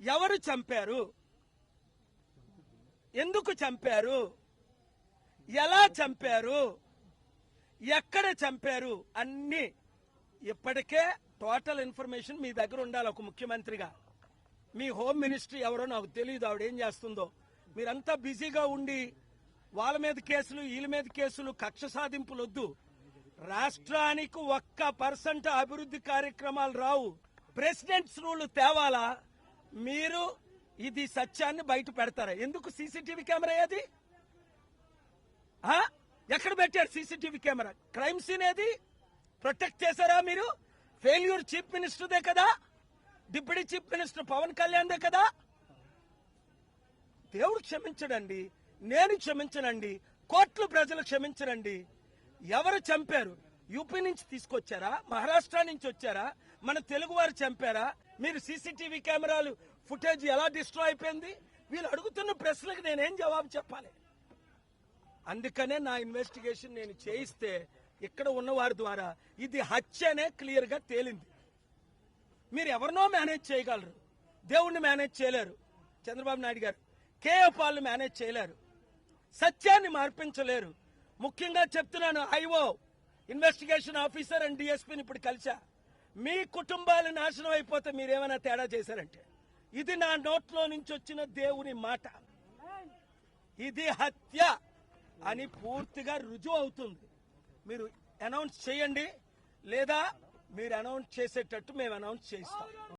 ఎవరు చంపారు? ఎందుకు చంపారు? ఎలా చంపారు? ఎక్కడ చంపారు? అన్ని ఇప్పటికే టోటల్ ఇన్ఫర్మేషన్ మీ దగ్గర ఉండాలి ఒక ముఖ్యమంత్రిగా. మీ హోమ్ మినిస్ట్రీ ఎవరో నాకు తెలియదు ఆవిడ ఏం చేస్తుందో. మీరంతా బిజీగా ఉండి వాళ్ళ మీద కేసులు వీళ్ళ మీద కేసులు కక్ష సాధింపులు వద్దు రాష్ట్రానికి ఒక్క పర్సెంట్ అభివృద్ధి కార్యక్రమాలు రావు. Presidents rule తేవాలా? మీరు ఇది సత్యాన్ని బయట పెడతారా? ఎందుకు సీసీటీవీ కెమెరా ఏది? ఎక్కడ పెట్టారు సీసీటీవీ కెమెరా? క్రైమ్ సీన్ ఏది? ప్రొటెక్ట్ చేశారా మీరు? ఫెయిల్యూర్ చీఫ్ మినిస్టర్దే కదా? డిప్యూటీ చీఫ్ మినిస్టర్ పవన్ కళ్యాణ్దే కదా? దేవుడు క్షమించడండి నేను క్షమించనండి కోట్లు ప్రజలు క్షమించరండి. ఎవరు చంపారు? యూపీ నుంచి తీసుకొచ్చారా? మహారాష్ట్ర నుంచి వచ్చారా? మన తెలుగు వారు చంపారా? మీరు సీసీటీవీ కెమెరాలు ఫుటేజ్ ఎలా డిస్ట్రాయ్ అయిపోయింది? వీళ్ళు అడుగుతున్న ప్రశ్నలకు నేనేం జవాబు చెప్పాలి? అందుకనే నా ఇన్వెస్టిగేషన్ నేను చేయిస్తే ఇక్కడ ఉన్నవారి ద్వారా ఇది హత్యనే క్లియర్గా తేలింది. మీరు ఎవరినో మేనేజ్ చేయగలరు. దేవుణ్ణి మేనేజ్ చేయలేరు. చంద్రబాబు నాయుడు గారు. కేఏ పాల్ని మేనేజ్ చేయలేరు. సత్యాన్ని మార్పించలేరు. ముఖ్యంగా చెప్తున్నాను ఐఓ ఇన్వెస్టిగేషన్ ఆఫీసర్ అండ్ డిఎస్పీని ఇప్పుడు కలిసా. మీ కుటుంబాలు నాశనం అయిపోతే మీరేమైనా తేడా చేశారంటే? ఇది నా నోట్లో నుంచి వచ్చిన దేవుని మాట. ఇది హత్య అని పూర్తిగా రుజువు అవుతుంది. మీరు అనౌన్స్ చేయండి. లేదా మీరు అనౌన్స్ చేసేటట్టు మేము అనౌన్స్ చేస్తాం.